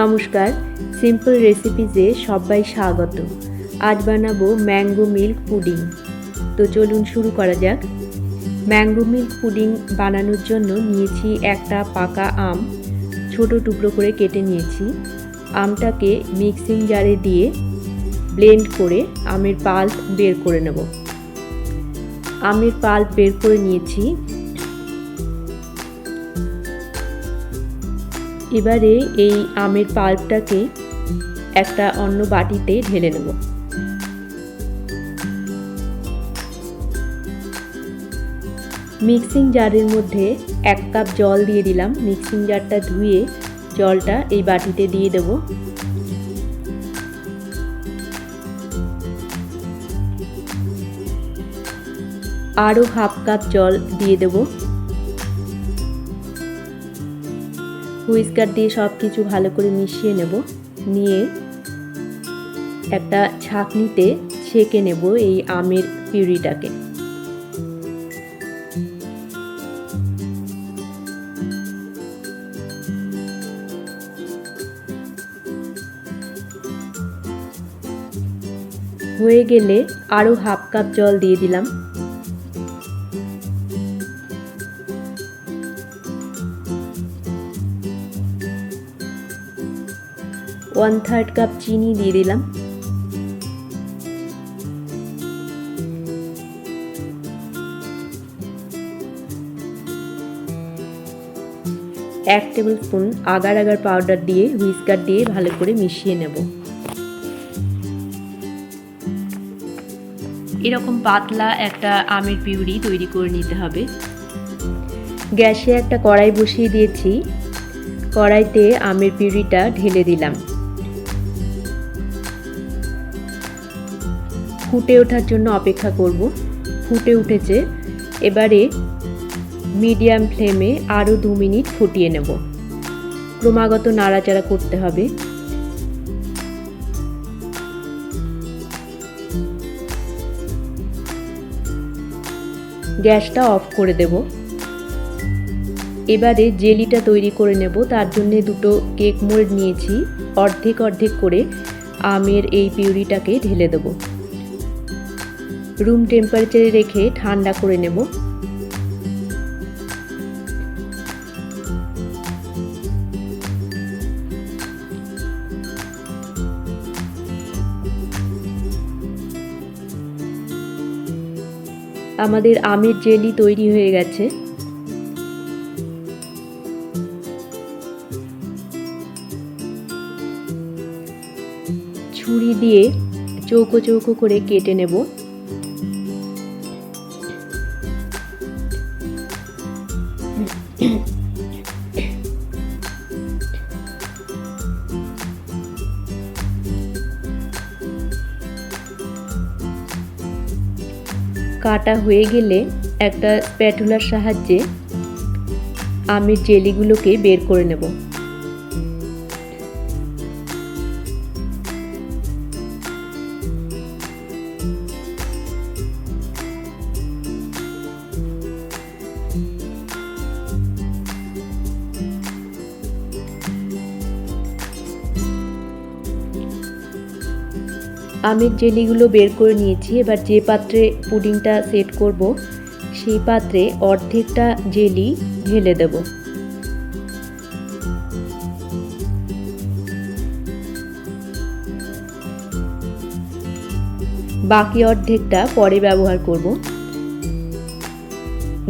নমস্কার সিম্পল রেসিপিজে সবাই স্বাগত। আজ বানাবো ম্যাঙ্গো মিল্ক পুডিং। তো চলুন শুরু করা যাক। ম্যাঙ্গো মিল্ক পুডিং বানানোর জন্য নিয়েছি একটা পাকা আম। ছোট টুকরো করে কেটে নিয়েছি। আমটাকে মিক্সিং জারে দিয়ে ব্লেন্ড করে আমের পাল্প বের করে নেব। আমের পাল্প বের করে নিয়েছি এবারে এই আমের পাল্পটাকে একটা অন্য বাটিতে ঢেলে নেব। মিক্সিং জারের মধ্যে এক কাপ জল দিয়ে দিলাম। মিক্সিং জারটা ধুয়ে জলটা এই বাটিতে দিয়ে দেব। আরও হাফ কাপ জল দিয়ে দেবো। হুইস্কার দিয়ে সব কিছু ভালো করে মিশিয়ে নেব। নিয়ে একটা ছাঁকনিতে ছেঁকে নেব এই আমের পিউরিটাকে। হয়ে গেলে আরও হাফ কাপ জল দিয়ে দিলাম। ওয়ান থার্ড কাপ চিনি দিয়ে দিলাম। এক tablespoon agar agar powder দিয়ে হুইস্কার দিয়ে ভালো করে মিশিয়ে নেব। এরকম পাতলা একটা আমের পিউরি তৈরি করে নিতে হবে। গ্যাসে একটা কড়াই বসিয়ে দিয়েছি। কড়াইতে আমের পিউরিটা ঢেলে দিলাম। ফুটে ওঠার জন্য অপেক্ষা করব। ফুটে উঠেছে। এবারে মিডিয়াম ফ্লেমে আরও দু মিনিট ফুটিয়ে নেব। ক্রমাগত নাড়াচাড়া করতে হবে। গ্যাসটা অফ করে দেব। এবারে জেলিটা তৈরি করে নেব। তার জন্য দুটো কেক মোল্ড নিয়েছি। অর্ধেক অর্ধেক করে আমের এই পিউরিটাকে ঢেলে দেবো। রুম টেম্পারেচারে রেখে ঠান্ডা করে নেব। আমাদের আমের জেলি তৈরি হয়ে গেছে। ছুরি দিয়ে চৌকো চৌকো করে কেটে নেব। কাটা হয়ে গেলে একটা স্প্যাটুলার সাহায্যে আমের জেলিগুলোকে বের করে নেব। আমের জেলিগুলো বের করে নিয়েছি, এবার যে পাত্রে পুডিংটা সেট করব, সেই পাত্রে অর্ধেকটা জেলি ঢেলে দেব। বাকি অর্ধেকটা পরে ব্যবহার করব।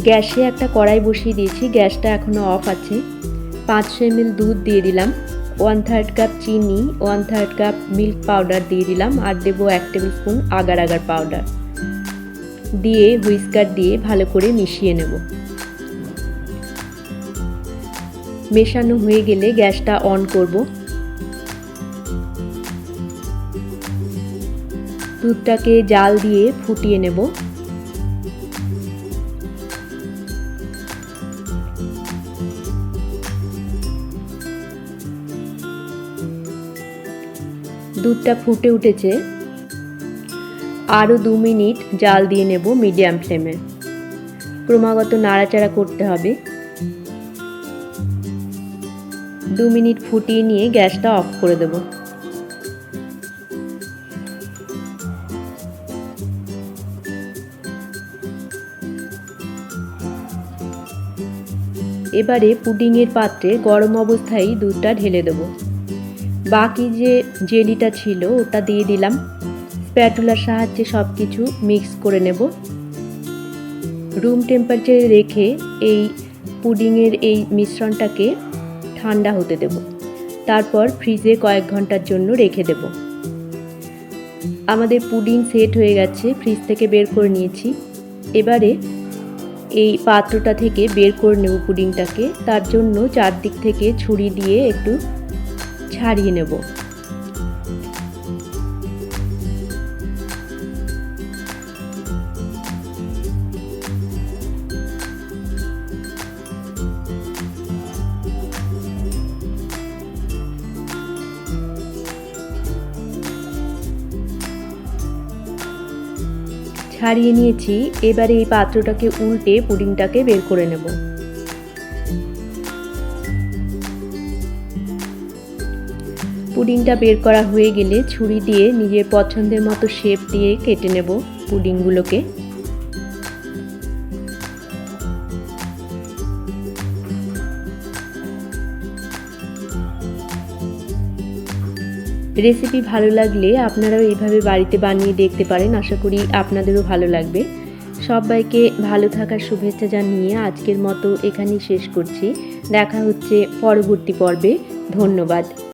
গ্যাসে একটা কড়াই বসিয়ে দিয়েছি, গ্যাসটা এখনও অফ আছে। পাঁচশো এমএল দুধ দিয়ে দিলাম। ওয়ান থার্ড কাপ চিনি one third cup milk powder দিয়ে দিলাম আর দেবো এক tablespoon agar agar powder দিয়ে হুইস্কার দিয়ে ভালো করে মিশিয়ে নেব। মেশানো হয়ে গেলে গ্যাসটা অন করব। দুধটাকে জাল দিয়ে ফুটিয়ে নেব। দুধটা ফুটে উঠেছে। আরও দু মিনিট জাল দিয়ে নেব মিডিয়াম ফ্লেমে। ক্রমাগত নাড়াচাড়া করতে হবে। দু মিনিট ফুটিয়ে নিয়ে গ্যাসটা অফ করে দেব। এবারে পুডিংয়ের পাত্রে গরম অবস্থায় দুধটা ঢেলে দেব। বাকি যে জেলিটা ছিল, ওটা দিয়ে দিলাম। স্প্যাটুলার সাহায্যে সব কিছু মিক্স করে নেব। রুম টেম্পারেচারে রেখে এই পুডিংয়ের এই মিশ্রণটাকে ঠান্ডা হতে দেব। তারপর ফ্রিজে কয়েক ঘণ্টার জন্য রেখে দেব। আমাদের পুডিং সেট হয়ে গেছে, ফ্রিজ থেকে বের করে নিয়েছি। এবারে এই পাত্রটা থেকে বের করে নেব পুডিংটাকে। তার জন্য চারদিক থেকে ছুরি দিয়ে একটু ছাড়িয়ে নেব। ছাড়িয়ে নিয়েছি এবারে এই পাত্রটাকে উল্টে পুডিংটাকে বের করে নেব। পুডিংটা বের করা হয়ে গেলে ছুরি দিয়ে নিজের পছন্দের মতো শেপ দিয়ে কেটে নেব পুডিংগুলোকে। রেসিপি ভালো লাগলে আপনারাও এইভাবে বাড়িতে বানিয়ে দেখতে পারেন, আশা করি আপনাদেরও ভালো লাগবে। সবাইকে ভালো থাকার শুভেচ্ছা জানিয়ে আজকের মতো এখানেই শেষ করছি। দেখা হচ্ছে পরবর্তী পর্বে। ধন্যবাদ।